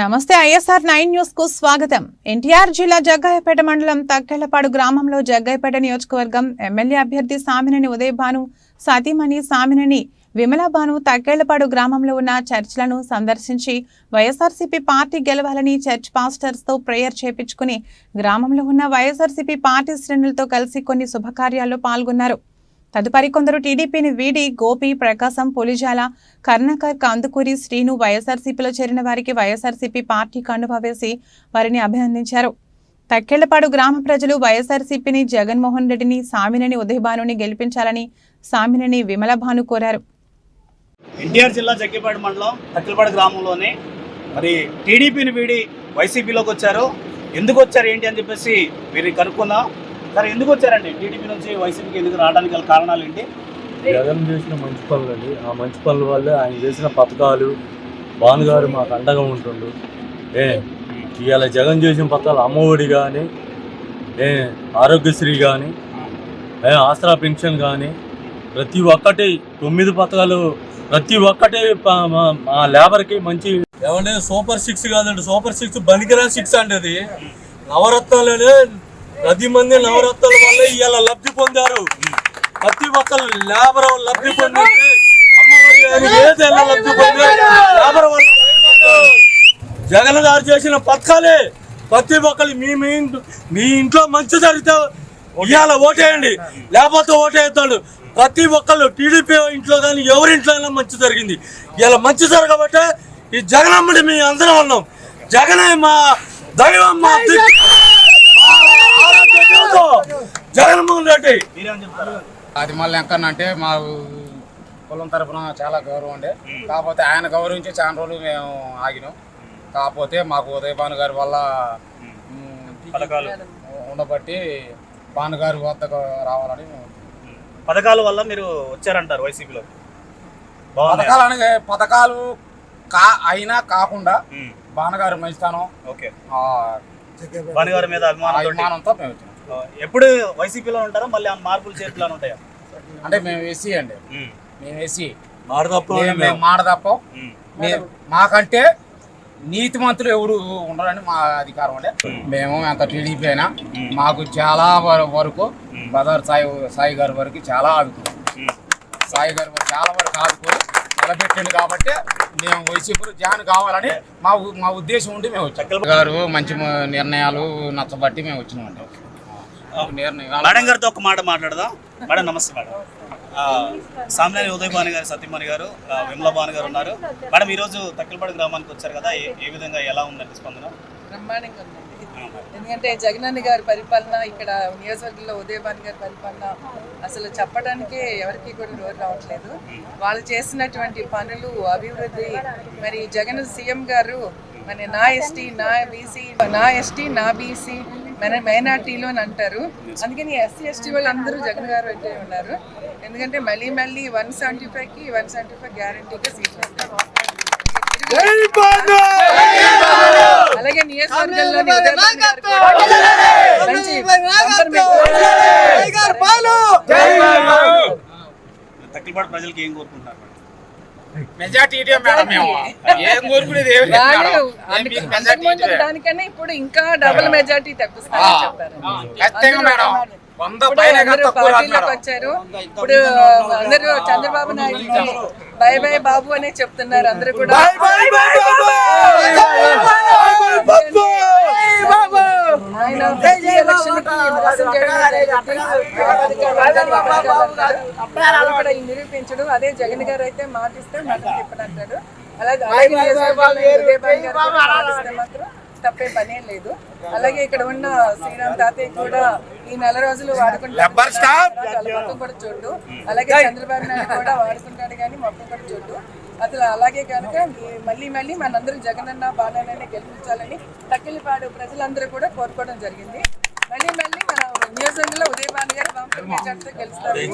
నమస్తే ISR nine న్యూస్కు స్వాగతం. ఎన్టీఆర్ జిల్లా జగ్గాయపేట మండలం తక్కెళ్ళపాడు గ్రామంలో జగ్గయ్యపేట నియోజకవర్గం ఎమ్మెల్యే అభ్యర్థి సామినేని ఉదయభాను సతీమణి సామినేని విమలాబాను తక్కెళ్ళపాడు గ్రామంలో ఉన్న చర్చ్లను సందర్శించి వైఎస్ఆర్సీపీ పార్టీ గెలవాలని చర్చ్ పాస్టర్స్తో ప్రేయర్ చేపించుకుని గ్రామంలో ఉన్న వైఎస్ఆర్సీపీ పార్టీ శ్రేణులతో కలిసి కొన్ని శుభకార్యాల్లో పాల్గొన్నారు. తదుపరి కొందరు టీడీపీని వీడి గోపి ప్రకాశం పులిజాల కర్ణాకర్ కందుకూరి శ్రీను వైఎస్ఆర్సీపీలో చేరిన వారికి వైఎస్ఆర్సీపీ పార్టీ కండువా వేసి వారిని అభినందించారు. తక్కెళ్ళపాడు గ్రామ ప్రజలు వైఎస్ఆర్సీపీని జగన్మోహన్ రెడ్డిని సామినేని ఉదయభానుని గెలిపించాలని సామినేని విమలభాను కోరారు. ఎన్టీఆర్ జిల్లా జగ్గిపాడు మండలం తక్కిలపాడు గ్రామంలోనే మరి టీడీపీని వీడి వైసీపీలోకి వచ్చారు. ఎందుకు వచ్చారు ఏంటి అని చెప్పేసి వీరిని కనుక్కుందాం. సార్ ఎందుకు వచ్చారండి? టీడీపీ నుంచి వైసీపీకి ఎందుకు రావడానికి గల కారణాలు ఏంటి? జగన్ చేసిన మంచి పనులు అండి. ఆ మంచి పనుల వల్లే ఆయన చేసిన పథకాలు భానుగారు మాకు అండగా ఉంటుండు. ఏ ఇవాళ జగన్ చేసిన పథకాలు అమ్మఒడి కానీ ఏ ఆరోగ్యశ్రీ కానీ ఏ ఆసరా పెన్షన్ కానీ ప్రతి ఒక్కటి తొమ్మిది పథకాలు ప్రతి ఒక్కటి మా లేబర్కి మంచి ఏమంటే సూపర్ సిక్స్ కాదండి. సూపర్ సిక్స్ బనికిరా సిక్స్ అండి అది. నవరత్నాలనే పది మంది నవరత్నాల వల్ల ఇవాళ లబ్ధి పొందారు. ప్రతి ఒక్కరు లేబర్ లబ్ధి పొంది ఏదైనా లబ్ధి పొంది లేబర్ వల్ల జగన్ గారు చేసిన పథకాలే ప్రతి ఒక్కరు మీ మీ ఇంట్లో మీ ఇంట్లో మంచి జరిగితే ఇవాళ ఓటేయండి. లేకపోతే ఓటేస్తాడు ప్రతి ఒక్కళ్ళు టీడీపీ ఇంట్లో కానీ ఎవరి ఇంట్లో అయినా మంచి జరిగింది. ఇలా మంచి జరగబట్టే ఈ జగనమ్మడి మీ అందరం ఉన్నాం. జగనే మా దైవం మా అది మళ్ళీ ఎంకన్నా అంటే మా కులం తరపున చాలా గౌరవం ఉండే కాకపోతే ఆయన గౌరవించి చాలా రోజులు మేము ఆగినాం. కాకపోతే మాకు ఉదయ భాను గారి వల్ల ఉండబట్టి భాను గారి వద్దకు రావాలని మేము పథకాల వల్ల మీరు వచ్చారంటారు వైసీపీలో? పథకాలు అనగా పథకాలు కా అయినా కాకుండా భానుగారి మంచితనం ఓకే. భానుగారి మీద అభిమానంతో మేము ఎప్పుడు వైసీపీలో ఉంటారా? మళ్ళీ ఆ మార్పులు చేతులు ఉంటాయా? అంటే మేము ఎస్సీ అండి. మేము. మాట తప్పం మేము మాకంటే నీతి మంత్రులు ఎవరు ఉండరని మా అధికారం అండి. మేము. ఎంత టీడీపీ అయినా మాకు చాలా వర- వరకు బ్రదర్ సాయి సాయి గారి వరకు చాలా ఆదుకున్నాం. సాయి గారి వరకు చాలా వరకు ఆదుకొని నిలబెట్టింది కాబట్టి మేము వైసీపీ జాన్ కావాలని మా మా ఉద్దేశం ఉండి మేము వచ్చాం. గారు మంచి నిర్ణయాలు నచ్చబట్టి మేము వచ్చినామండి. మేడం గారితో ఒక మాట మాట్లాడదాం. మేడం నమస్తే మేడం. ఆ, సామ్యాని ఉదయ్ భాను గారు సత్యమణి గారు విమలా భాను గారు ఉన్నారు. మేడం ఈరోజు తక్కిలపాడు గ్రామానికి వచ్చారు కదా ఏ ఏ విధంగా ఎలా ఉందండి స్పందన? బ్రహ్మాండంగా ఉందండి. ఎందుకంటే జగనన్న గారి పరిపాలన ఇక్కడ నియోజకవర్గంలో ఉదయభాన్ గారి పరిపాలన అసలు చెప్పడానికే ఎవరికి కూడా నోరు రావట్లేదు. వాళ్ళు చేసినటువంటి పనులు అభివృద్ధి మరి జగన్ సీఎం గారు మరి నా ఎస్టీ నా బీసీ నా ఎస్టీ నా బీసీ మన మైనార్టీలు అని అంటారు అందుకని ఎస్సీ ఎస్టీ వాళ్ళు అందరూ జగన్ గారు అంటే ఉన్నారు ఎందుకంటే మళ్ళీ మళ్ళీ వన్ సెవెంటీ ఫైవ్కి వన్ సెవెంటీ ఫైవ్ గ్యారంటీగా సీట్లు అలాగే ప్రజలకి ఏం కోరుకుంటున్నారు? మెజార్టీ మేడం మేము ఏం కోరుకునేది ఏమి. దానికన్నా ఇప్పుడు ఇంకా డబుల్ మెజార్టీ తెప్పిస్తారని చెప్పారు ఖచ్చితంగా మేడం పార్టీలోకి. వచ్చారు ఇప్పుడు అందరూ చంద్రబాబు నాయుడు బై బై బాబు అనే చెప్తున్నారు అందరూ కూడా ఎలక్షన్కి మోసం చేయడం జరిగింది. అది కూడా ఈ నిరూపించడం అదే జగన్ గారు అయితే మాటిస్తే మాట తిప్పనంటాడు అలాగే మాత్రం తప్పే పనే లేదు. అలాగే ఇక్కడ ఉన్న శ్రీరామ్ తాతయ్య కూడా ఈ నెల రోజులు వాడుకుంటాడు మొత్తం కూడా చూడు. అలాగే చంద్రబాబు నాయుడు కూడా వాడుకుంటాడు కానీ మొత్తం కూడా చూడు. అసలు అలాగే కనుక మళ్ళీ మళ్ళీ మనందరూ జగనన్న బాలనని గెలిపించాలని తక్కిలిపాడు ప్రజలందరూ కూడా కోరుకోవడం జరిగింది. మళ్ళీ మళ్ళీ మన నియోజకవర్గంలో ఉదయభాను గారు బంపర్ మెజార్టీతో గెలుస్తారు.